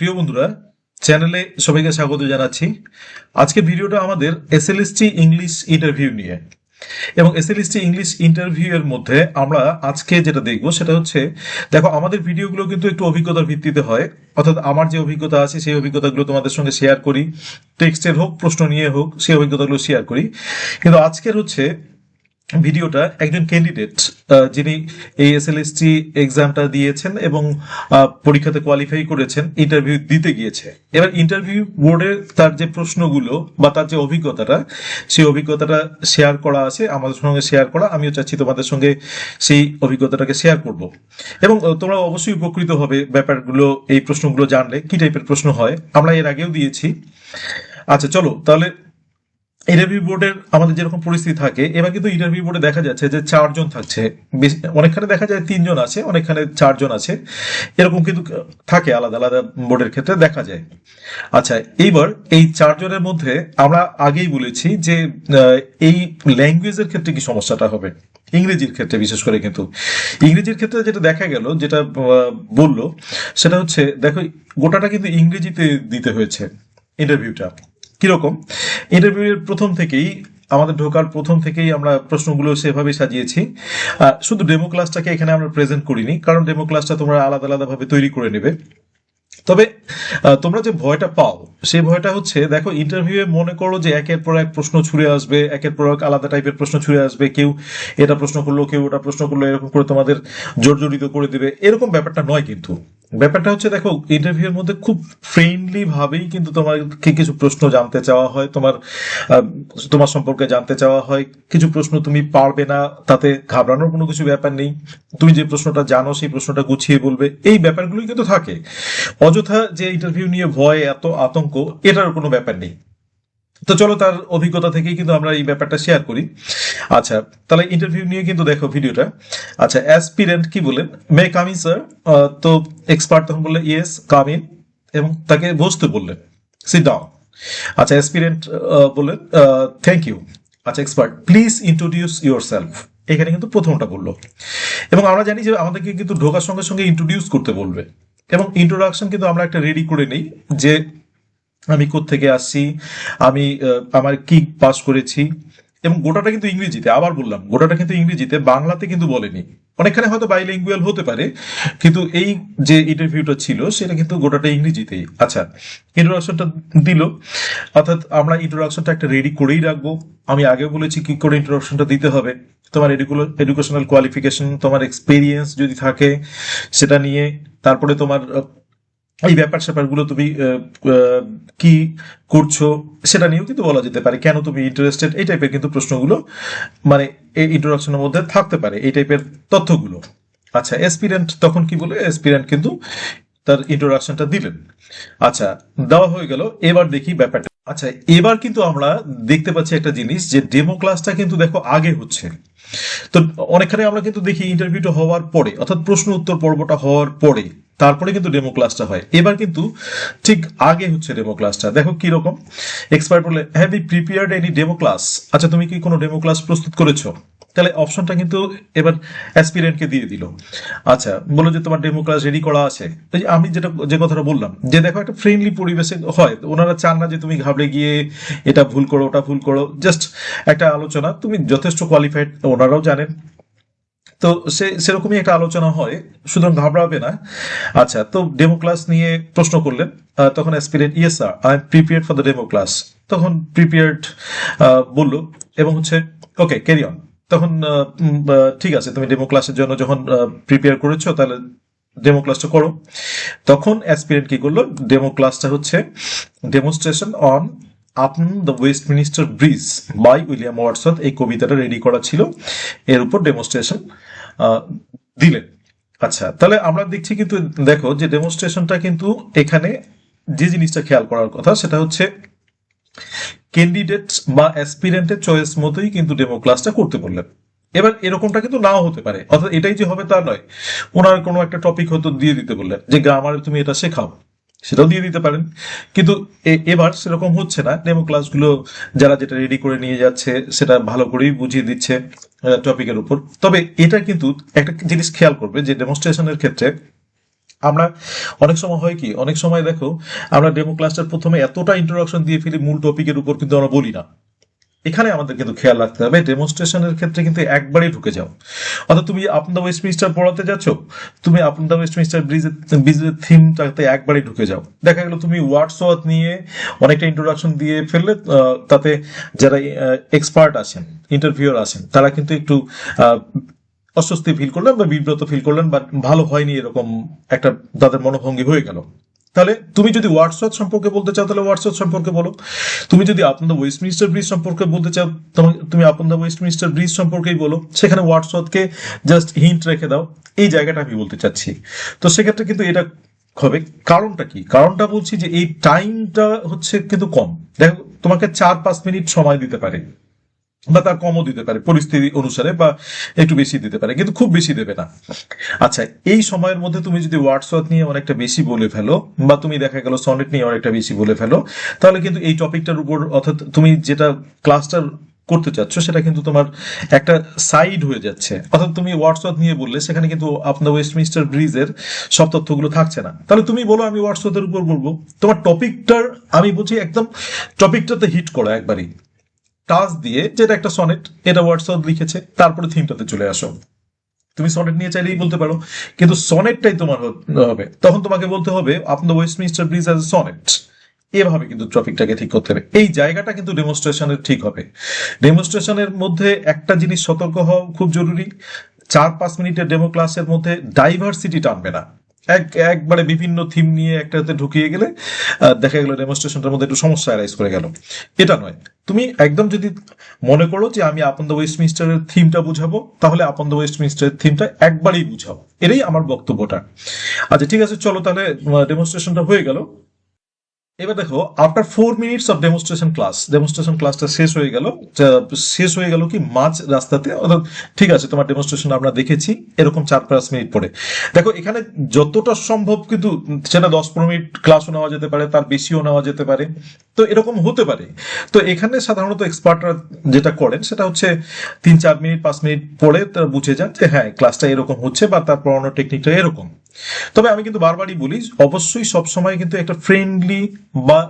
প্রিয় বন্ধুরা, চ্যানেলে সবাইকে স্বাগত জানাচ্ছি। আজকে ভিডিওটা আমাদের এসএলএসটি ইংলিশ ইন্টারভিউ নিয়ে। এবং এসএলএসটি ইংলিশ ইন্টারভিউ এর মধ্যে আমরা আজকে যেটা দেখব সেটা হচ্ছে, দেখো, আমাদের ভিডিওগুলো কিন্তু একটু অভিজ্ঞতার ভিত্তিতে হয়। অর্থাৎ আমার যে অভিজ্ঞতা আছে, সেই অভিজ্ঞতাগুলো তোমাদের সঙ্গে শেয়ার করি। টেক্সটের হোক, প্রশ্ন নিয়ে হোক, সেই অভিজ্ঞতাগুলো শেয়ার করি। কিন্তু আজকের হচ্ছে ভিডিওটা একজন ক্যান্ডিডেট যিনি এই এস এল এসএলএসটি এক্সামটা দিয়েছেন এবং পরীক্ষাতে কোয়ালিফাই করেছেন ইন্টারভিউ দিতে গিয়েছে। এবার ইন্টারভিউ বোর্ডে তার যে প্রশ্নগুলো বা তার যে অভিজ্ঞতাটা, সেই অভিজ্ঞতাটা শেয়ার করা আছে, আমাদের সঙ্গে শেয়ার করা, আমিও চাচ্ছি তোমাদের সঙ্গে সেই অভিজ্ঞতাটাকে শেয়ার করব। এবং তোমরা অবশ্যই উপকৃত হবে ব্যাপারগুলো, এই প্রশ্নগুলো জানলে, কি টাইপের প্রশ্ন হয়, আমরা এর আগেও দিয়েছি। আচ্ছা চলো, তাহলে ইন্টারভিউ বোর্ডের আমাদের যেরকম পরিস্থিতি থাকে, এবার কিন্তু ইন্টারভিউ বোর্ডে দেখা যাচ্ছে যে চারজন থাকছে। অনেকখানে দেখা যায় তিনজন আছে, অনেকখানে চারজন আছে। এরকম কিন্তু থাকে আলাদা আলাদা বোর্ডের ক্ষেত্রে দেখা যায়। আচ্ছা এইবার এই চারজনের মধ্যে আমরা আগেই বলেছি যে এই ল্যাঙ্গুয়েজের ক্ষেত্রে কি সমস্যাটা হবে? ইংরেজির ক্ষেত্রে বিশেষ করে কিন্তু। ইংরেজির ক্ষেত্রে যেটা দেখা গেল, যেটা বলল, সেটা হচ্ছে, দেখো, গোটাটা কিন্তু ইংরেজিতে দিতে হয়েছে ইন্টারভিউটা কীরকম? ইন্টারভিউয়ের প্রথম থেকেই, আমাদের ঢোকার প্রথম থেকেই আমরা প্রশ্নগুলো সেভাবে সাজিয়েছি। শুধু ডেমো ক্লাসটাকে এখানে আমরা প্রেজেন্ট করিনি, কারণ ডেমো ক্লাসটা তোমরা আলাদা আলাদা ভাবে তৈরি করে নেবে। তবে তোমরা যে ভয়টা পাও, সেই ভয়টা হচ্ছে, দেখো ইন্টারভিউয়ে মনে করো যে একের পর এক প্রশ্ন ছুড়ে আসবে, একের পর এক আলাদা টাইপের প্রশ্ন ছুড়ে আসবে, কেউ এটা প্রশ্ন করল, কেউ ওটা প্রশ্ন করল, এরকম করে তোমাদের জর্জরিত করে দিবে। এরকম ব্যাপারটা নয় কিন্তু। ব্যাপারটা হচ্ছে দেখো ইন্টারভিউ এর মধ্যে খুব ফ্রেন্ডলি ভাবেই কিন্তু তোমাকে কিছু প্রশ্ন জানতে চাওয়া হয়, তোমার তোমার সম্পর্কে জানতে চাওয়া হয়, কিছু প্রশ্ন তুমি পারবে না, তাতে ঘাবড়ানোর কোনো কিছু ব্যাপার নেই। তুমি যে প্রশ্নটা জানো, সেই প্রশ্নটা গুছিয়ে বলবে। এই ব্যাপারগুলোই কিন্তু থাকে। অযথা যে ইন্টারভিউ নিয়ে ভয়, এত আতঙ্ক, এটার কোনো ব্যাপার নেই। তো চলো তার অভিজ্ঞতা থেকেই কিন্তু আমরা এই ব্যাপারটা শেয়ার করি। আচ্ছা তাহলে ইন্টারভিউ নিয়ে কিন্তু দেখো ভিডিওটা আচ্ছা অ্যাসপিরেন্ট কি বলেন মে কামিং স্যার তো এক্সপার্ট তখন বললেন ইয়েস কামিন এবং তাকে বসতে বললেন সি ডাউন আচ্ছা অ্যাসপিরেন্ট বললেন থ্যাংক ইউ আচ্ছা expert please introduce yourself এখানে কিন্তু প্রথমটা বলল। এবং আমরা জানি যে আমাদেরকে কিন্তু ঢোকার সঙ্গে সঙ্গে ইন্ট্রোডিউস করতে বলবে। এবং ইন্ট্রোডাকশন কিন্তু আমরা একটা রেডি করে নিই যে আমি থেকে আসছি? আমি আমার কি পাস করেছি? এবং গোটাটা কিন্তু ইংরেজিতে, আবার বললাম, গোটাটা কিন্তু ইংরেজিতে, বাংলাতে কিন্তু বলেনি। অনেকখানে হয়তো বাইলিঙ্গুয়াল হতে পারে, কিন্তু এই যে ইন্টারভিউটা ছিল, সেটা কিন্তু গোটাটা ইংরেজিতেই। আচ্ছা ইন্ট্রোডাকশনটা দিল। অর্থাৎ আমরা ইন্ট্রোডাকশনটা একটা রেডি করেই রাখব। আমি আগেও বলেছি কি করে ইন্ট্রোডাকশনটা দিতে হবে। তোমার এডুকেশনাল কোয়ালিফিকেশন তোমার এক্সপিরিয়েন্স যদি থাকে, সেটা নিয়ে, তারপরে তোমার এই ব্যাপার স্যাপারগুলো তুমি কি করছ সেটা নিয়েও কিন্তু বলা যেতে পারে। কেন তুমি ইন্টারেস্টেড এই টাইপের কিন্তু প্রশ্নগুলো মানে এই ইন্ট্রোডাকশনের মধ্যে থাকতে পারে এই টাইপের তথ্যগুলো। আচ্ছা এসপিরেন্ট তখন কি বলে? এসপিরেন্ট কিন্তু তার ইন্ট্রোডাকশনটা দিলেন। আচ্ছা দেওয়া হয়ে গেল, এবার দেখি ব্যাপারটা। আচ্ছা এবার কিন্তু আমরা দেখতে পাচ্ছি একটা জিনিস যে ডেমো ক্লাসটা কিন্তু দেখো আগে হচ্ছে। তো অনেকখানে আমরা কিন্তু দেখি ইন্টারভিউটা হওয়ার পরে, অর্থাৎ প্রশ্ন উত্তর পর্বটা হওয়ার পরে তারপরে কিন্তু ডেমো ক্লাসটা হয়। এবার কিন্তু ঠিক আগে হচ্ছে ডেমো ক্লাসটা দেখো কি রকম। এক্সপার্ট বলে have you prepared any demo class আচ্ছা তুমি কি কোনো ডেমো ক্লাস প্রস্তুত করেছ? তাহলে অপশনটা কিন্তু এবার অ্যাসপিরেন্টকে দিয়ে দিল। আচ্ছা বলো যে তোমার ডেমো ক্লাস রেডি করা আছে। আমি যেটা, যে কথাটা বললাম, যে দেখো একটা ফ্রেন্ডলি পরিবেশে হয়, ওনারা চান না যে তুমি ঘাবড়ে গিয়ে এটা ভুল করো, ওটা ভুল করো। জাস্ট একটা আলোচনা, তুমি যথেষ্ট কোয়ালিফাইড ওনারাও জানেন। তো সে, সেরকমই একটা আলোচনা হয়, সুতরাং ঘাবড়াবে না। আচ্ছা তো ডেমো ক্লাস নিয়ে প্রশ্ন করলেন তখন aspirant yes sir I am prepared for the demo class তখন প্রিপেয়ার্ড বলল, এবং হচ্ছে ওকে ক্যারি অন তখন ঠিক আছে, তুমি ডেমো ক্লাসের জন্য যখন প্রিপেয়ার করেছ, তাহলে ডেমো ক্লাসটা করো। তখন অ্যাসপিরেন্ট কি করল ডেমো ক্লাসটা হচ্ছে demonstration on upon the Westminster Bridge by William Watson এই কবিতাটা রেডি করা ছিল। এর উপর ডেমনস্ট্রেশন দিলেন। আচ্ছা তাহলে আমরা দেখছি কিন্তু, দেখো যে ডেমনস্ট্রেশনটা কিন্তু এখানে যে জিনিসটা খেয়াল করার কথা সেটা হচ্ছে ক্যান্ডিডেট বা অ্যাসপিরেন্টের চয়েস মতোই কিন্তু ডেমো ক্লাসটা করতে বললেন। এবার এরকমটা কিন্তু নাও হতে পারে, অর্থাৎ এটাই যে হবে তা নয়। ওনার কোনো একটা টপিক হয়তো দিয়ে দিতে বললেন যে গ্রামারে তুমি এটা শেখাও। সেটাও দিয়ে দিতে পারেন। কিন্তু এবার সেরকম হচ্ছে না। ডেমো ক্লাসগুলো যারা যেটা রেডি করে নিয়ে যাচ্ছে, সেটা ভালো করেই বুঝিয়ে দিচ্ছে টপিকের উপর। তবে এটা কিন্তু একটা জিনিস খেয়াল করবে যে ডেমনস্ট্রেশনের ক্ষেত্রে আমরা অনেক সময় হয় কি, অনেক সময় দেখো, আমরা ডেমো ক্লাসটার প্রথমে এতটা ইন্ট্রোডাকশন দিয়ে ফেলি, মূল টপিকের উপর কিন্তু আমরা বলি না। এখানে আমাদের কিন্তু খেয়াল রাখতে হবে ডেমনস্ট্রেশনের ক্ষেত্রে কিন্তু একবারেই ঢুকে যাও। অর্থাৎ তুমি আপন দ্য ওয়েস্টমিনিস্টার পড়াতে যাচ্ছ, তুমি আপন দ্য ওয়েস্টমিনিস্টার ব্রিজের ব্রিজের থিমটাতে একবারেই ঢুকে যাও। দেখা গেল তুমি ওয়ার্ডসওয়ার্থ নিয়ে অনেকটা ইন্ট্রোডাকশন দিয়ে ফেললে তাতে যারা এক্সপার্ট আছেন ইন্টারভিউর আছেন, তারা কিন্তু একটু অস্বস্তি ফিল করলেন বা বিব্রত ফিল করলেন বা ভালো হয়নি এরকম একটা তাদের মনোভঙ্গি হয়ে গেল। তাহলে তুমি যদি হোয়াটসঅ্যাপ সম্পর্কে বলতে চাও, তাহলে হোয়াটসঅ্যাপ সম্পর্কে বলো। তুমি যদি আপন দ্য ওয়েস্টমিনিস্টার ব্রিজ সম্পর্কে বলতে চাও তুমি আপন দ্য ওয়েস্টমিনিস্টার ব্রিজ সম্পর্কেই বলো। সেখানে হোয়াটসঅ্যাপকে জাস্ট হিন্ট রেখে দাও। এই জায়গাটা আমি বলতে চাচ্ছি। তো সেক্ষেত্রে কিন্তু এটা হবে। কারণটা কি? কারণটা বলছি যে এই টাইমটা হচ্ছে কিন্তু কম। দেখো, তোমাকে চার পাঁচ মিনিট সময় দিতে পারে। বা তার কমও দিতে পারে, পরিস্থিতি অনুসারে বা একটু বেশি দিতে পারে, কিন্তু খুব বেশি দেবে না। আচ্ছা এই সময়ের মধ্যে তুমি যদি হোয়াটসঅ্যাপ নিয়ে অনেকটা বেশি বলে ফেলো, বা তুমি দেখা গেল সনেট নিয়ে অনেকটা বেশি বলে ফেলো, তাহলে কিন্তু এই টপিকটার উপর অর্থাৎ তুমি যেটা ক্লাসটার করতে চাচ্ছ, সেটা কিন্তু তোমার একটা সাইড হয়ে যাচ্ছে। অর্থাৎ তুমি হোয়াটসঅ্যাপ নিয়ে বললে, সেখানে কিন্তু আপনার ওয়েস্টমিনিস্টার ব্রিজের সব তথ্যগুলো থাকছে না। তাহলে তুমি বলো, আমি হোয়াটসঅ্যাপের উপর বলব। তোমার টপিকটার আমি বলছি একদম টপিকটাতে হিট করো একবারই। টাচ দিয়ে যেটা একটা সনেট, এটা হোয়াটসঅ্যাপ লিখেছে, তারপরে থিমটাতে চলে আসো। তুমি সনেট নিয়ে চাইলেই বলতে পারো, কিন্তু সনেটটাই তোমার হবে। তখন তোমাকে বলতে হবে আপনার ওয়েস্টমিনিস্টার ব্রিজ অ্যাজ সনেট এভাবে কিন্তু টপিকটাকে ঠিক করতে হবে। এই জায়গাটা কিন্তু ডেমনস্ট্রেশনের ঠিক হবে। ডেমনস্ট্রেশনের মধ্যে একটা জিনিস সতর্ক হওয়া খুব জরুরি। চার পাঁচ মিনিটের ডেমো ক্লাসের মধ্যে ডাইভার্সিটি টানবে না। এক, একবারে বিভিন্ন থিম নিয়ে একটাতে ঢুকিয়ে গেলে দেখা গেল ডেমনস্ট্রেশনটার মধ্যে একটু সমস্যা অ্যারাইজ করে গেল। এটা নয়। তুমি একদম যদি মনে করো যে আমি আপন দ্য ওয়েস্টমিনিস্টারের থিমটা বুঝাবো, তাহলে আপন দ্য ওয়েস্টমিনিস্টারের থিমটা একবারেই বুঝাও। এটাই আমার বক্তব্যটা। আচ্ছা ঠিক আছে, চলো তাহলে ডেমনস্ট্রেশনটা হয়ে গেল। এবার দেখো after four minutes of demonstration class demonstration ক্লাসটা শেষ হয়ে গেল। শেষ হয়ে গেল কি মাঝ রাস্তাতে? অর্থাৎ ঠিক আছে, তোমার ডেমনস্ট্রেশন আমরা দেখেছি, এরকম চার পাঁচ মিনিট পরে। দেখো, এখানে যতটা সম্ভব কিন্তু সেটা দশ পনেরো মিনিট ক্লাসও নেওয়া যেতে পারে, তার বেশিও নেওয়া যেতে পারে। তো এরকম হতে পারে। তো এখানে সাধারণত এক্সপার্টরা যেটা করেন, সেটা হচ্ছে তিন চার মিনিট, পাঁচ মিনিট পরে তারা বুঝে যান যে হ্যাঁ ক্লাসটা এরকম হচ্ছে বা তার পড়ানোর টেকনিকটা এরকম। তবে আমি কিন্তু বারবারই বলি, অবশ্যই সবসময় কিন্তু একটা ফ্রেন্ডলি বা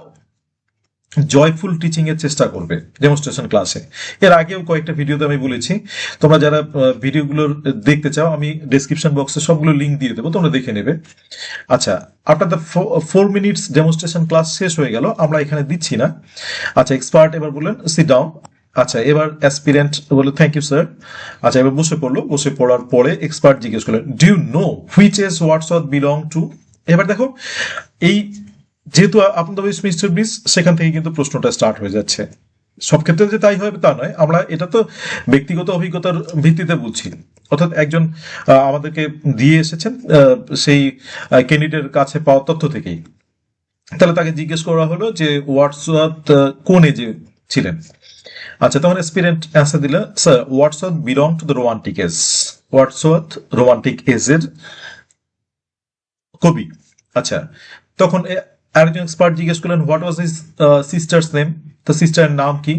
জয়ফুল টিচিং এর চেষ্টা করবে ডেমনস্ট্রেশন ক্লাসে এর আগেও কয়েকটা ভিডিওতে আমি বলেছি, তোমরা যারা ভিডিওগুলোর দেখতে চাও, আমি ডেসক্রিপশন বক্সে সবগুলো লিঙ্ক দিয়ে দেবো, তোমরা দেখে নেবে। আচ্ছা after the four minutes demonstration class শেষ হয়ে গেল, আমরা এখানে দিচ্ছি না। আচ্ছা এক্সপার্ট এবার বললেন সিট ডাউন আচ্ছা এবার অ্যাসপিরেন্ট বলল থ্যাংক ইউ স্যার আচ্ছা এবার বসে পড়ল। বসে পড়ার পরে এক্সপার্ট জিজ্ঞেস করলেন do you know which age WhatsApp belong to এবার দেখো, এই যেহেতু আপনাদের ওয়েস্টমিনিস্টার ব্রিজ সেখান থেকে কিন্তু প্রশ্নটা স্টার্ট হয়ে যাচ্ছে। সব ক্ষেত্রে যে তাই হবে তা নয়, আমরা এটা তো ব্যক্তিগত অভিজ্ঞতার ভিত্তিতে বলছি। অর্থাৎ একজন আমাদেরকে দিয়ে এসেছেন সেই ক্যান্ডিডেটের কাছে পাওয়া তথ্য থেকেই। তাহলে তাকে জিজ্ঞেস করা হলো যে হোয়াটসঅ্যাপ কোন এজে ছিলেন। আচ্ছা তখন এক্সপিরিয়েন্ট অ্যান্সার দিল sir WhatsApp belong to the romantic age WhatsApp romantic এজের কবি? আচ্ছা তখন আরেকজন এক্সপার্ট জিজ্ঞেস করলেন what was his sister's name তো সিস্টারের নাম কি?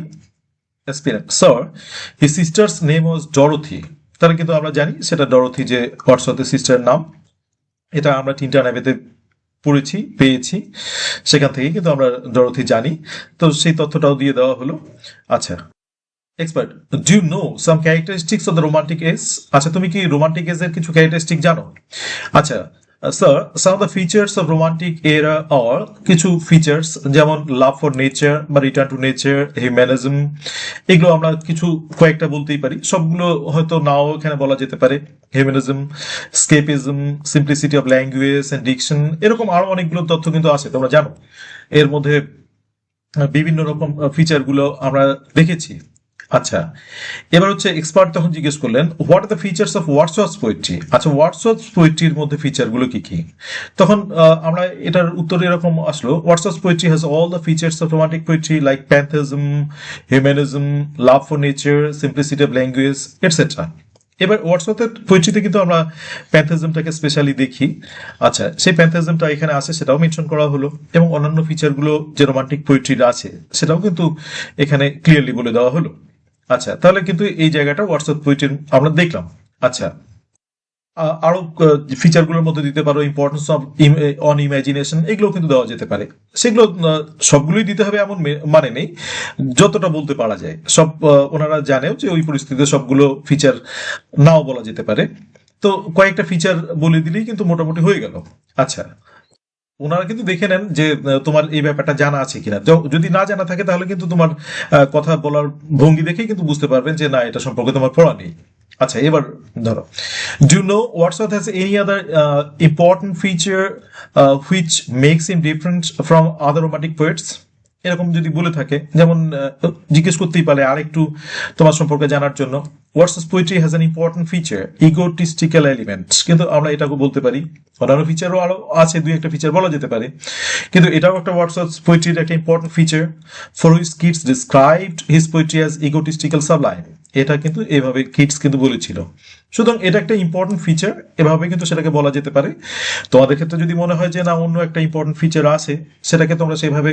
Experienced sir his sister's name was Dorothy তাহলে কিন্তু আমরা জানি সেটা ডরথি যে হোয়াটসঅ্যাপের সিস্টারের নাম এটা আমরা তিনটা নেভেতে পড়েছি, পেয়েছি। সেখান থেকে কিন্তু আমরা ডরথি জানি। তো সেই তথ্যটাও দিয়ে দেওয়া হলো। আচ্ছা expert do you know some characteristics of the romantic age আচ্ছা তুমি কি রোমান্টিক এজের কিছু ক্যারেক্টারিস্টিক জানো? আচ্ছা sir some the features of romantic era or কিছু ফিচার্স যেমন লাভ ফর নেচার বা রিটার্ন টু নেচার হিউম্যানিজম এগুলো আমরা কিছু কয়েকটা বলতেই পারি। সবগুলো হয়তো নাও এখানে বলা যেতে পারে। Humanism escapism simplicity of language and diction এরকম আরও অনেকগুলো তথ্য কিন্তু আছে, তোমরা জানো। এর মধ্যে বিভিন্ন রকম ফিচারগুলো আমরা দেখেছি। আচ্ছা এবার হচ্ছে এক্সপার্ট তখন জিজ্ঞেস করলেন what are the features of WhatsApp poetry আচ্ছা হোয়াটসঅ্যাপ পোয়েট্রির মধ্যে ফিচারগুলো কি কি? তখন আমরা এটার উত্তর এরকম আসলো WhatsApp poetry has all the features of romantic poetry like pantheism humanism love for nature simplicity of language etcetera এবার হোয়াটসঅ্যাপের পোয়েট্রিতে কিন্তু আমরা প্যান্থাজমটাকে স্পেশালি দেখি। আচ্ছা সেই প্যান্থাজমটা এখানে আছে, সেটাও মেনশন করা হলো। এবং অন্যান্য ফিচারগুলো যে রোমান্টিক পোয়েট্রির আছে, সেটাও কিন্তু এখানে ক্লিয়ারলি বলে দেওয়া হলো। আচ্ছা তাহলে কিন্তু এই জায়গাটা হোয়াটসঅ্যাপ পোয়েট্রির আমরা দেখলাম। আচ্ছা আরও ফিচারগুলোর মধ্যে দিতে পারো ইম্পর্টেন্স অফ অন ইমাজিনেশন এগুলো কিন্তু দেওয়া যেতে পারে। সেগুলো সবগুলোই দিতে হবে এমন মানে নেই। যতটা বলতে পারা যায়, সব ওনারা জানেও যে ওই পরিস্থিতিতে সবগুলো ফিচার নাও বলা যেতে পারে। তো কয়েকটা ফিচার বলে দিলেই কিন্তু মোটামুটি হয়ে গেল। আচ্ছা ওনারা কিন্তু দেখে নেন যে তোমার এই ব্যাপারটা জানা আছে কিনা। যদি না জানা থাকে, তাহলে কিন্তু তোমার কথা বলার ভঙ্গি দেখেই কিন্তু বুঝতে পারবেন যে, না, এটা সম্পর্কে তোমার পড়া নেই। আচ্ছা এবার ধরো। Do know WhatsApp has any other important feature which makes him different from other romantic poets এরকম যদি বলে থাকে, যেমন জিজ্ঞেস করতেই পারে আর একটু তোমার সম্পর্কে জানার জন্য। WhatsApp poetry has an important feature egotistical element কিন্তু আমরা এটাকে বলতে পারি, অন্যান্য ফিচারও আরও আছে, দুই একটা ফিচার বলা যেতে পারে। কিন্তু এটাও একটা হোয়াটসঅ্যাপ পোয়েট্রির একটা important feature for which Keats described his poetry as egotistical sublime এটা কিন্তু এভাবে কিডস কিন্তু বলেছিল। সুতরাং এটা একটা ইম্পর্টেন্ট ফিচার এভাবে কিন্তু সেটাকে বলা যেতে পারে। তোমাদের ক্ষেত্রে যদি মনে হয় যে না, অন্য একটা ইম্পর্টেন্ট ফিচার আছে, সেটাকে তোমরা সেভাবে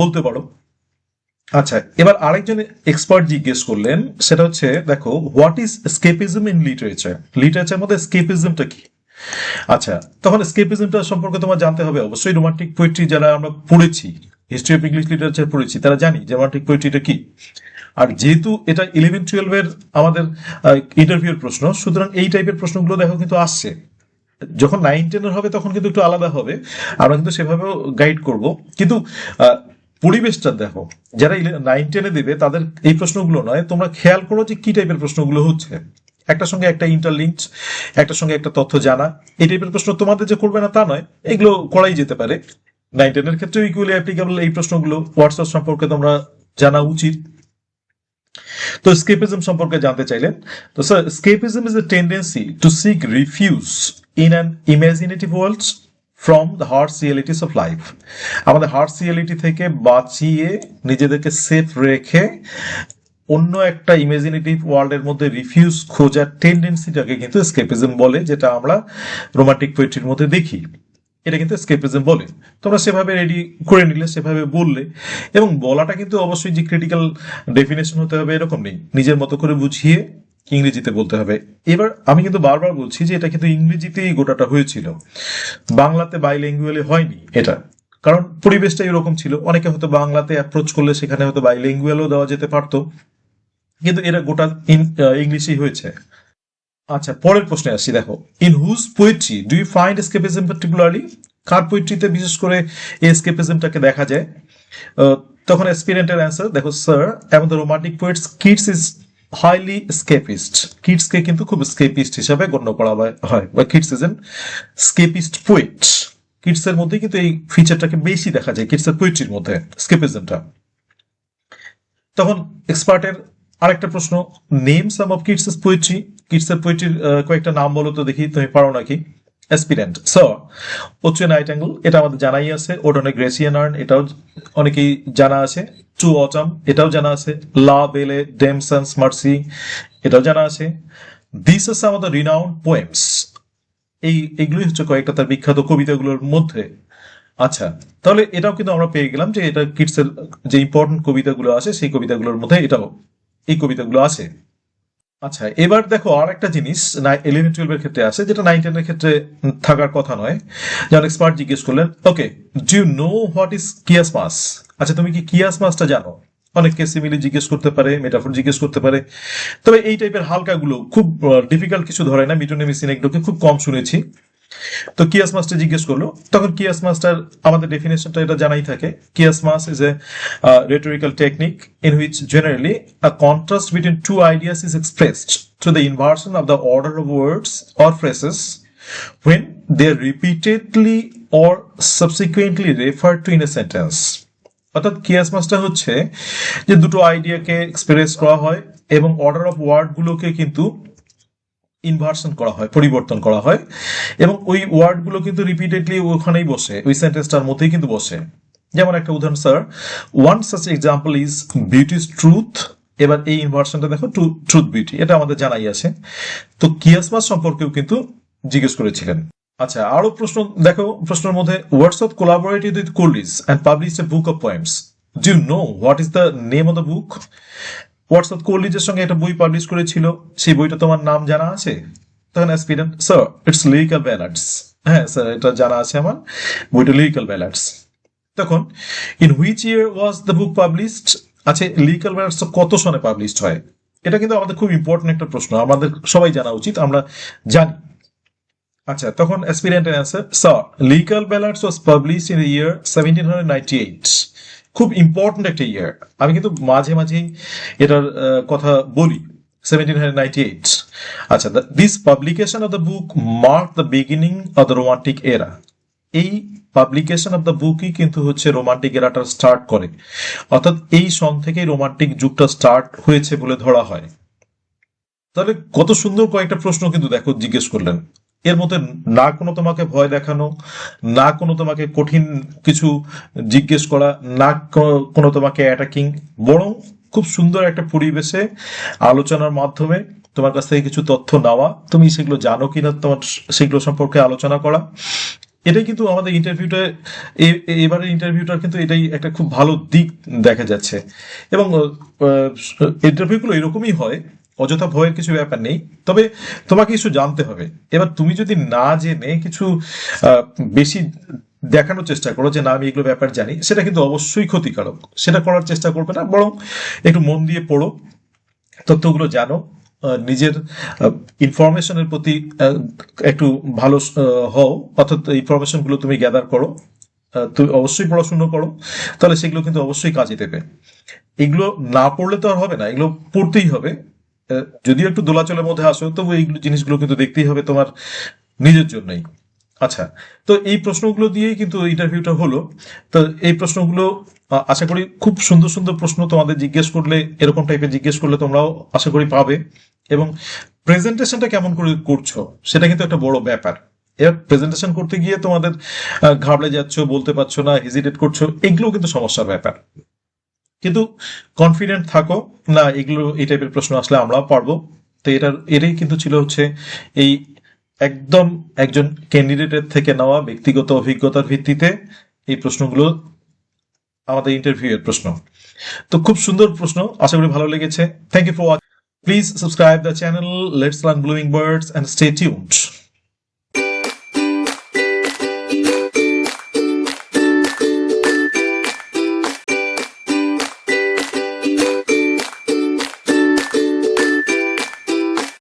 বলতে পারো। আচ্ছা এবার আরেকজন এক্সপার্ট জিজ্ঞেস করলেন, সেটা হচ্ছে, দেখো what is escapism in literature literature মধ্যে স্কেপিজমটা কি? আচ্ছা তখন স্কেপিজমটা সম্পর্কে তোমার জানতে হবে। অবশ্যই রোমান্টিক পোয়েট্রি যারা আমরা পড়েছি হিস্ট্রি অফ ইংলিশ লিটারেচার পড়েছি, তারা জানি যে রোমান্টিক পোয়েট্রিটা কি। আর যেহেতু এটা ইলেভেন টুয়েলভের আমাদের ইন্টারভিউর প্রশ্ন, সুতরাং এই টাইপের প্রশ্নগুলো দেখো কিন্তু আসছে। যখন নাইন টেনের হবে, তখন কিন্তু একটু আলাদা হবে। আমরা কিন্তু সেভাবেও গাইড করব। কিন্তু পরিবেশটা দেখো, যারা নাইন টেনে দেবে, তাদের এই প্রশ্নগুলো নয়। তোমরা খেয়াল করো যে কি টাইপের প্রশ্নগুলো হচ্ছে। একটা সঙ্গে একটা ইন্টারলিঙ্ক একটার সঙ্গে একটা তথ্য জানা। এই টাইপের প্রশ্ন তোমাদের যে করবে না তা নয়, এগুলো করাই যেতে পারে। নাইন টেনের ক্ষেত্রেও ইকুয়ালি অ্যাপ্লিকেবল এই প্রশ্নগুলো। হোয়াটসঅ্যাপ সম্পর্কে তোমরা জানা উচিত। তো স্কেপিজম সম্পর্কে জানতে চাইলেন তো sir escapism is a tendency to seek refuge in an imaginative world from the harsh realities of life আমাদের হার্ডস রিয়েলিটি থেকে বাঁচিয়ে নিজেদেরকে সেফ রেখে অন্য একটা ইমাজিনেটিভ ওয়ার্ল্ডের মধ্যে রিফিউজ খোঁজার টেন্ডেন্সিটাকে কিন্তু স্কেপিজম বলে, যেটা আমরা রোমান্টিক পোয়েট্রির মধ্যে দেখি। এটা কিন্তু স্কেপিজম বলে। তোমরা সেভাবে রেডি করে নিলে, সেভাবে বললে, এবং বলাটা কিন্তু অবশ্যই যে ক্রিটিক্যাল ডেফিনেশন হতে হবে এরকম নেই। নিজের মতো করে বুঝিয়ে ইংরেজিতে বলতে হবে। এবার আমি কিন্তু বারবার বলছি যে এটা কিন্তু ইংরেজিতেই গোটাটা হয়েছিল। বাংলাতে বাইল্যাঙ্গুয়ালি হয়নি এটা। কারণ পরিবেশটা এরকম ছিল। অনেকে হয়তো বাংলাতে অ্যাপ্রোচ করলে সেখানে হয়তো বাইল্যাঙ্গুয়ালও দেওয়া যেতে পারতো। কিন্তু এটা গোটা ইংলিশেই হয়েছে। আচ্ছা পরের প্রশ্নে আসছি দেখো। In whose poetry do you find escapism particularly কার পোয়েট্রিতে বিশেষ করে এসকেপিজমটাকে দেখা যায়? তখন এক্সপিরিয়েন্টের অ্যান্সার দেখো sir the romantic poets Keats is highly escapist কিডসকে কিন্তু খুব স্কেপিস্ট হিসাবে গণ্য করা হয়- বা Keats is an escapist poet কিডসের মধ্যে কিন্তু এই ফিচারটাকে বেশি দেখা যায় কিডসের পোয়েট্রির মধ্যে স্কেপিজমটা তখন এক্সপার্টের আরেকটা প্রশ্ন name some of kids poetry কিডসের পোয়েট্রির কয়েকটা নাম বলো তো দেখি, তুমি পারো নাকি? অ্যাসপিরেন্ট স ওচে নাইট অ্যাঙ্গল এটা আমাদের জানাই আছে। ওডনে গ্রেসিয়ান আর্ন এটাও অনেকেই জানা আছে। টু অটাম এটাও জানা আছে। লা বেলে ডেমসন মার্সি এটাও জানা আছে। দিস আর আমাদের রিনাউন্ড পোয়েমস এই, এগুলোই হচ্ছে কয়েকটা তার বিখ্যাত কবিতাগুলোর মধ্যে। আচ্ছা তাহলে এটাও কিন্তু আমরা পেয়ে গেলাম যে এটা কিডসের যে ইম্পর্টেন্ট কবিতাগুলো আছে, সেই কবিতাগুলোর মধ্যে এটাও, এই কবিতাগুলো আছে। আচ্ছা এবার দেখো আর একটা জিনিস ইলেভেন টুয়েলভ এর ক্ষেত্রে আছে, যেটা নাইন টেন এর ক্ষেত্রে থাকার কথা নয়। যেমন এক্সপার্ট জিজ্ঞেস করলেন okay do you know what is chiasmus আচ্ছা তুমি কি কিয়াস মাসটা জানো? অনেককে সিমিলি জিজ্ঞেস করতে পারে মেটাফোর জিজ্ঞেস করতে পারে। তবে এই টাইপের হালকাগুলো খুব ডিফিকাল্ট কিছু ধরে না মিটোনেমি এগুলোকে খুব কম শুনেছি। তো কিয়াস মাস্টার জিজ্ঞেস করল, তখন কিয়াস মাস্টার আমাদের ডেফিনেশনটা এটা জানাই থাকে। Chiasmus is a rhetorical technique in which generally a contrast between two ideas is expressed through the inversion of the order of words or phrases when they repeatedly or subsequently refer to in a sentence অর্থাৎ কিয়াস master হচ্ছে যে দুটো আইডিয়াকে express করা হয় এবং order of ওয়ার্ডগুলোকে কিন্তু inversion করা হয়, পরিবর্তন করা হয় এবং ওই ওয়ার্ডগুলো কিন্তু রিপিটেডলি ওখানেই বসে, ওই সেন্টেন্সটার মধ্যেই কিন্তু বসে। যেমন একটা উদাহরণ sir one such example is beauty's truth এবার এই ইনভার্সনটা দেখো ট্রুথ বিউটি এটা আমাদের জানাই আছে। তো কিয়াসমাস সম্পর্কেও কিন্তু জিজ্ঞেস করেছিলেন। আচ্ছা আরও প্রশ্ন, দেখো, প্রশ্নের মধ্যে WhatsApp collaborated with Coleridge and publish a book of poems do know what is the name of the book WhatsApp কোল্ডিজের সঙ্গে একটা বই পাবলিশ করেছিল, সেই বইটা তোমার নাম জানা আছে? তখন aspirant sir it's Lyrical Ballads হ্যাঁ স্যার এটা জানা আছে আমার, বইটা লিগাল ব্যালান্স তখন in which year was the book published আচ্ছা লিগাল ব্যালান্স কত সনে পাবলিশড হয়? এটা কিন্তু আমাদের খুব ইম্পর্টেন্ট একটা প্রশ্ন, আমাদের সবাই জানা উচিত, আমরা জানি। আচ্ছা তখন aspirant answer sir Lyrical Ballads was publish in year seventeen hundred ninety eight খুব ইম্পর্টেন্ট একটা ইয়ার আমি কিন্তু মাঝে মাঝেই এটার কথা বলি। আচ্ছা this publication of the book mark the beginning of the romantic era এই পাবলিকেশন অফ দ্য বুকই কিন্তু হচ্ছে রোমান্টিক এরাটা স্টার্ট করে। অর্থাৎ এই সন থেকেই রোমান্টিক যুগটা স্টার্ট হয়েছে বলে ধরা হয়। তাহলে কত সুন্দর কয়েকটা প্রশ্ন কিন্তু দেখো, জিজ্ঞেস করলেন। এর মধ্যে না কোনো তোমাকে ভয় দেখানো, না কোনো তোমাকে কঠিন কিছু জিজ্ঞেস করা, না কোনো তোমাকে অ্যাটাকিং বরং খুব সুন্দর একটা পরিবেশে আলোচনার মাধ্যমে তোমার কাছ থেকে কিছু তথ্য নেওয়া। তুমি সেগুলো জানো কিনা তোমার সেগুলো সম্পর্কে আলোচনা করা। এটাই কিন্তু আমাদের ইন্টারভিউটা এবারের ইন্টারভিউটার কিন্তু এটাই একটা খুব ভালো দিক দেখা যাচ্ছে। এবং ইন্টারভিউগুলো এরকমই হয় অযথা ভয়ের কিছু ব্যাপার নেই। তবে তোমাকে কিছু জানতে হবে। এবার তুমি যদি না জেনে কিছু বেশি দেখানোর চেষ্টা করো যে না, আমি এগুলো ব্যাপার জানি, সেটা কিন্তু অবশ্যই ক্ষতিকারক। সেটা করার চেষ্টা করবে না, বরং একটু মন দিয়ে পড়ো, তথ্যগুলো জানো নিজের ইনফরমেশনের প্রতি একটু ভালো হও, অর্থাৎ ইনফরমেশনগুলো তুমি গ্যাদার করো তুমি অবশ্যই পড়াশুনো করো, তাহলে সেগুলো কিন্তু অবশ্যই কাজে দেবে। এগুলো না পড়লে তো আর হবে না, এগুলো পড়তেই হবে। যদিও একটু দোলাচলের মধ্যে আসো তবু এইগুলো জিনিসগুলো কিন্তু দেখতেই হবে তোমার নিজের জন্যই। আচ্ছা তো এই প্রশ্নগুলো দিয়েই কিন্তু ইন্টারভিউটা হলো। তো এই প্রশ্নগুলো আশা করি খুব সুন্দর সুন্দর প্রশ্ন তোমাদের জিজ্ঞেস করলে, এরকম টাইপের জিজ্ঞেস করলে তোমরাও আশা করি পাবে। এবং প্রেজেন্টেশনটা কেমন করে করছ, সেটা কিন্তু একটা বড় ব্যাপার। এবার প্রেজেন্টেশন করতে গিয়ে তোমাদের ঘাবড়ে যাচ্ছ, বলতে পারছ না হেজিটেট করছ এগুলো কিন্তু সমস্যার ব্যাপার। কিন্তু কনফিডেন্ট থাকো, না, এগুলো, এই টাইপের প্রশ্ন আসলে আমরাও পারব। তো এটার, এটাই কিন্তু ছিল হচ্ছে এই একদম একজন ক্যান্ডিডেটের থেকে নেওয়া ব্যক্তিগত অভিজ্ঞতার ভিত্তিতে এই প্রশ্নগুলো, আমাদের ইন্টারভিউ এর প্রশ্ন। তো খুব সুন্দর প্রশ্ন, আশা করি ভালো লেগেছে। Thank you for watching please subscribe the channel let's learn blooming birds and stay tuned